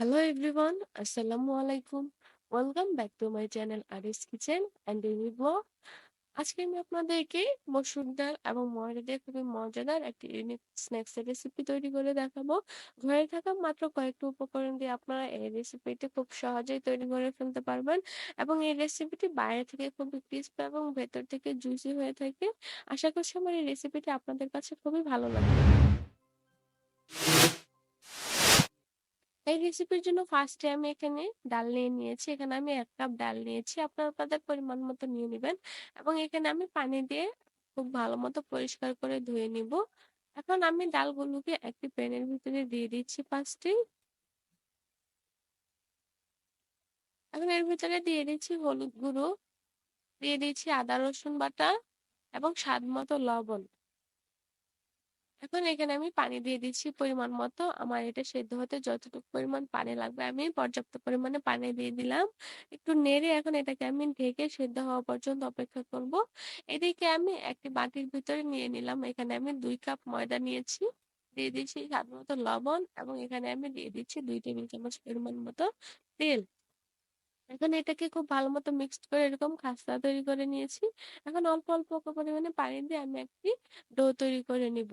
Hello everyone, Assalamu alaikum. Welcome back to my channel Aris Kitchen and Daily Vlog. আজকে আমি আপনাদেরকে মসুর ডাল এবং ময়দা দিয়ে খুবই মজাদার একটি ইউনিক স্ন্যাক্স এর রেসিপি তৈরি করে দেখাবো ঘরে থাকা মাত্র কয়েকটি উপকরণ দিয়ে আপনারা এই রেসিপিটি খুব সহজেই তৈরি করে ফেলতে পারবেন এবং এই রেসিপিটি বাইরে থেকে খুবই ক্রিস্প এবং ভেতর থেকে জুসি হয়ে থাকে আশা করছি আমার এই রেসিপিটি আপনাদের কাছে খুবই ভালো লাগবে এই রেসিপির জন্য ফার্স্টে আমি এখানে ডাল নিয়ে নিয়েছি। এখানে আমি এক কাপ ডাল নিয়েছি। আপনার আপনাদের পরিমাণ মতো নিয়ে নেবেন এবং এখানে আমি পানি দিয়ে খুব ভালো মতো পরিষ্কার করে ধুয়ে নিব। এখন আমি ডালগুলোকে একটি প্যানের ভিতরে দিয়ে দিচ্ছি ফার্স্টে এখন এর ভিতরে দিয়ে দিচ্ছি হলুদ গুঁড়ো, দিয়ে দিচ্ছি আদা রসুন বাটা এবং স্বাদ মতো লবণ। এখন এখানে আমি পানি দিয়ে দিচ্ছি পরিমাণ মতো। আমার এটা সেদ্ধ হতে যতটুকু পরিমাণ পানি লাগবে আমি পর্যাপ্ত পরিমাণে পানি দিয়ে দিলাম। একটু নেড়ে এখন এটাকে আমি ঢেকে সেদ্ধ হওয়া পর্যন্ত অপেক্ষা করব। এদিকে আমি একটি বাটির ভিতরে নিয়ে নিলাম। এখানে আমি দুই কাপ ময়দা নিয়েছি। দিয়ে দিচ্ছি স্বাদ মতো লবণ এবং এখানে আমি দিয়ে দিচ্ছি দুই টেবিল চামচ পরিমাণ মতো তেল। এখন এটাকে খুব ভালো মতো মিক্সড করে এরকম খাস্তা তৈরি করে নিয়েছি। এখন অল্প অল্প পরিমাণে পানি দিয়ে আমি একটি ডো তৈরি করে নিব।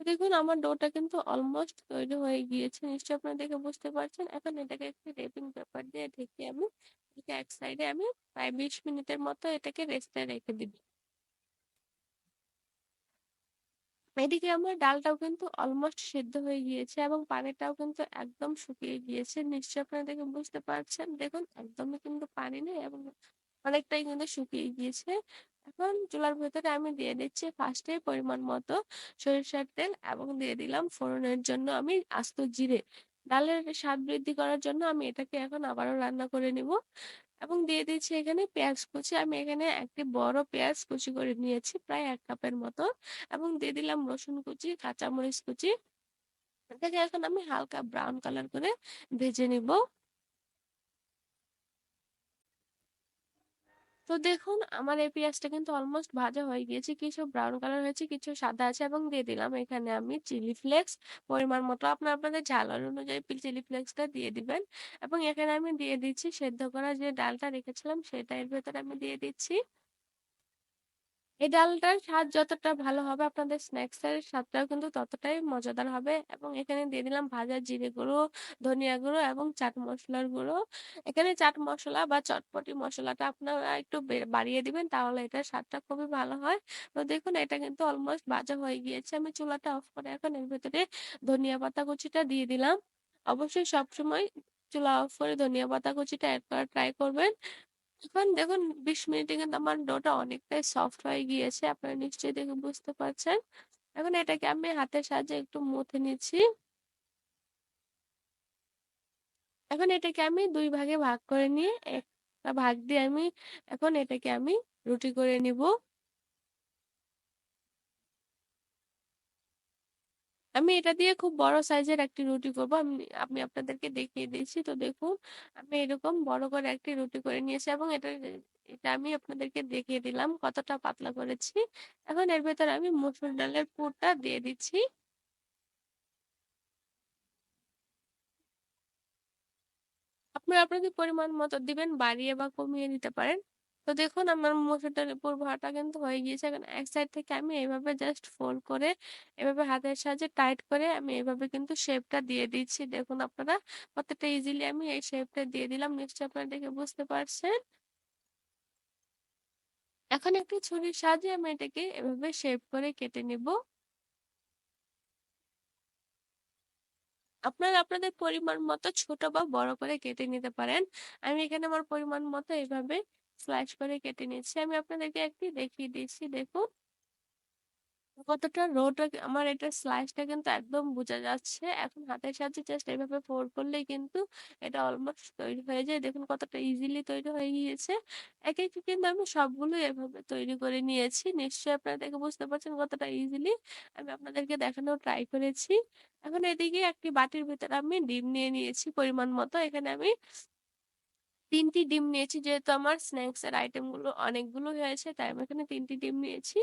দেখুন, আমার ডোটা কিন্তু অলমোস্ট তৈরি হয়ে গিয়েছে। নিশ্চয়ই আপনারা দেখে বুঝতে পারছেন। এখন এটাকে একটি রেপিং পেপার দিয়ে ঢেকে আমি এটাকে এক সাইডে আমি প্রায় বিশ মিনিটের মতো এটাকে রেস্টে রেখে দিব। এদিকে আমার ডালটাও কিন্তু অলমোস্ট সিদ্ধ হয়ে গিয়েছে এবং পানিটাও কিন্তু একদম শুকিয়ে গিয়েছে। নিশ্চয়ই আপনারা দেখে বুঝতে পারছেন। দেখুন, একদমই কিন্তু পানি নেই এবং অনেকটাই কিন্তু শুকিয়ে গিয়েছে। এখন চুলার ভেতরে আমি দিয়ে দিচ্ছি ফার্স্টে পরিমাণ মতো সরিষার তেল এবং দিয়ে দিলাম ফোড়নের জন্য আমি আস্ত জিরে। ডালের স্বাদ বৃদ্ধি করার জন্য আমি এটাকে এখন আবারও রান্না করে নিব। এবং দিয়ে দিচ্ছি এখানে পেঁয়াজ কুচি। আমি এখানে একটি বড় পেঁয়াজ কুচি করে নিয়েছি প্রায় এক কাপের মতো। এবং দিয়ে দিলাম রসুন কুচি, কাঁচামরিচ কুচি। এটাকে এখন আমি হালকা ব্রাউন কালার করে ভেজে নিব। তো দেখুন, আমার এই পেঁয়াজটা কিন্তু অলমোস্ট ভাজা হয়ে গিয়েছে। কিছু ব্রাউন কালার হয়েছে, কিছু সাদা আছে এবং দিয়ে দিলাম। এখানে আমি চিলি ফ্লেক্স পরিমাণ মতো আপনার আপনাদের ঝালার অনুযায়ী চিলি ফ্লেক্সটা দিয়ে দিবেন। এবং এখানে আমি দিয়ে দিচ্ছি সেদ্ধ করা যে ডালটা রেখেছিলাম সেটা এর ভেতরে আমি দিয়ে দিচ্ছি এই ডালটার স্বাদ যতটা ভালো হবে আপনাদের স্ন্যাক্স এর স্বাদটাও কিন্তু ততটাই মজাদার হবে। এবং এখানে দিয়ে দিলাম ভাজা জিরে গুঁড়ো, ধনিয়া গুঁড়ো এবং চাট মশলার গুঁড়ো। এখানে চাট মশলা বা চটপটি মশলাটা আপনারা একটু বাড়িয়ে দিবেন তাহলে এটার স্বাদটা খুবই ভালো হয়। তো দেখুন এটা কিন্তু অলমোস্ট ভাজা হয়ে গিয়েছে। আমি চুলাটা অফ করে এখন এর ভেতরে ধনিয়া পাতা কুচিটা দিয়ে দিলাম। অবশ্যই সবসময় চুলা অফ করে ধনিয়া পাতা কুচিটা অ্যাড করার ট্রাই করবেন। এখন দেখুন, বিশ মিনিটে কিন্তু আমার ডোটা অনেকটাই সফট হয়ে গিয়েছে, আপনারা নিশ্চয়ই দেখে বুঝতে পারছেন। এখন এটাকে আমি হাতের সাহায্যে একটু মুথে নিচ্ছি। এখন এটাকে আমি দুই ভাগে ভাগ করে নিয়ে, একটা ভাগ দিয়ে আমি, এখন এটাকে আমি রুটি করে নিব। আমি এটা দিয়ে খুব বড় সাইজের একটি রুটি করব। আমি আমি আপনাদেরকে দেখিয়ে দিয়েছি। তো দেখুন, আমি এরকম বড় করে একটি রুটি করে নিয়েছি এবং এটা এটা আমি আপনাদেরকে দেখিয়ে দিলাম কতটা পাতলা করেছি। এখন এর ভেতরে আমি মসুর ডালের পুরটা দিয়ে দিচ্ছি। আপনারা আপনাদের পরিমাণ মতো দিবেন, বাড়িয়ে বা কমিয়ে দিতে পারেন। তো দেখুন আমার মসুর উপর পুর ভরাটা কিন্তু হয়ে গিয়েছে। এখন এক সাইড থেকে আমি এইভাবে জাস্ট ফোল্ড করে, এভাবে হাতের সাহায্যে টাইট করে আমি এইভাবে কিন্তু শেপটা দিয়ে দিচ্ছি। দেখুন আপনারা কতটা ইজিলি আমি এই শেপটা দিয়ে দিলাম, নিশ্চয়ই আপনারা দেখে বুঝতে পারছেন। এখন একটি ছুরির সাহায্যে আমি এটাকে এভাবে শেপ করে কেটে নিব। আপনারা আপনাদের পরিমাণ মতো ছোট বা বড় করে কেটে নিতে পারেন। আমি এখানে আমার পরিমাণ মতো এভাবে স্লাইস করে কেটে নিচ্ছি। আমি আপনাদেরকে একটি দেখিয়ে দিচ্ছি, দেখুন। কতটা রোটা, আমার এটা স্লাইসটা কিন্তু একদম বোঝা যাচ্ছে। এখন হাতের সাহায্যে জাস্ট এভাবে ফোল্ড করলেই কিন্তু এটা অলমোস্ট তৈরি হয়ে যায়। দেখুন কতটা ইজিলি তৈরি হয়ে গিয়েছে। একে একে কিন্তু আমি সবগুলো এভাবে তৈরি করে নিয়েছি। নিশ্চয়ই আপনারা দেখে বুঝতে পারছেন কতটা ইজিলি আমি আপনাদেরকে দেখানোর ট্রাই করেছি। এখন এদিকে একটি বাটির ভিতরে আমি ডিম নিয়ে নিয়েছি পরিমাণ মতো। এখানে আমি ৩ টি ডিম নিয়েছি যেহেতু আমার স্ন্যাকস এর আইটেমগুলো অনেকগুলো হয়েছে, তাই আমি এখানে তিনটি ডিম নিয়েছি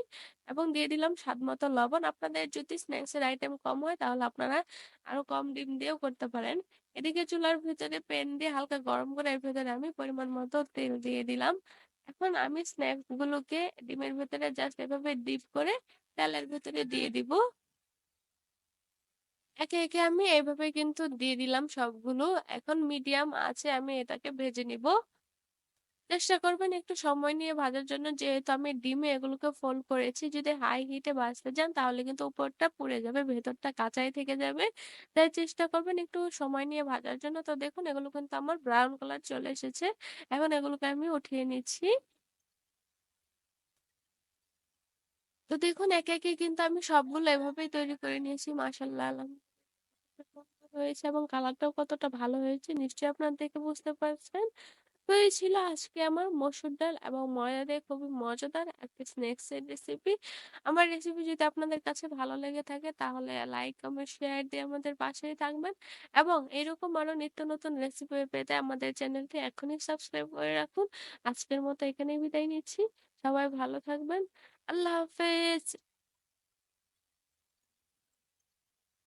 এবং দিয়ে দিলাম স্বাদ মতো লবণ। আপনাদের যদি স্ন্যাকস এর আইটেম কম হয় তাহলে আপনারা আরও কম ডিম দিয়েও করতে পারেন। এদিকে চুলার ভেতরে প্যান দিয়ে হালকা গরম করে এর ভেতরে আমি পরিমাণ মতো তেল দিয়ে দিলাম। এখন আমি স্ন্যাক্স গুলোকে ডিমের ভেতরে জাস্ট এভাবে ডিপ করে তেলের ভেতরে দিয়ে দিব। একে, একে আমি এভাবে কিন্তু দিয়ে দিলাম সবগুলো। এখন মিডিয়াম আছে আমি এটাকে ভেজে নিব। চেষ্টা করবেন একটু সময় নিয়ে ভাজার জন্য যেহেতু আমি ডিমে এগুলোকে ফোল্ড করেছি। যদি হাই হিটে ভাজতে যান তাহলে কিন্তু উপরটা পুড়ে যাবে, ভেতরটা কাঁচাই থেকে যাবে। তাই চেষ্টা করবেন একটু সময় নিয়ে ভাজার জন্য। তো দেখুন এগুলো কিন্তু আমার ব্রাউন কালার চলে এসেছে। এখন এগুলোকে আমি উঠিয়ে নিচ্ছি। তো দেখুন একে, একে কিন্তু আমি সবগুলো এভাবেই তৈরি করে নিয়েছি। মাশাআল্লাহ আলহামদুলিল্লাহ হয়েছে এবং কালারটাও কতটা ভালো হয়েছে নিশ্চয়ই আপনারা দেখে বুঝতে পারছেন। তো এই ছিল আজকে আমার মসুর ডাল এবং ময়দা দিয়ে খুবই মজাদার একটা স্ন্যাকস এর রেসিপি। আমার রেসিপি যদি আপনাদের কাছে ভালো লেগে থাকে তাহলে লাইক, কমেন্ট, শেয়ার দিয়ে আমাদের পাশেই থাকবেন এবং এরকম আরও নিত্য নতুন রেসিপি পেতে আমাদের চ্যানেলটি এখনই সাবস্ক্রাইব করে রাখুন। আজকের মতো এখানেই বিদায় নিচ্ছি। সবাই ভালো থাকবেন। আল্লাহ হাফেজ।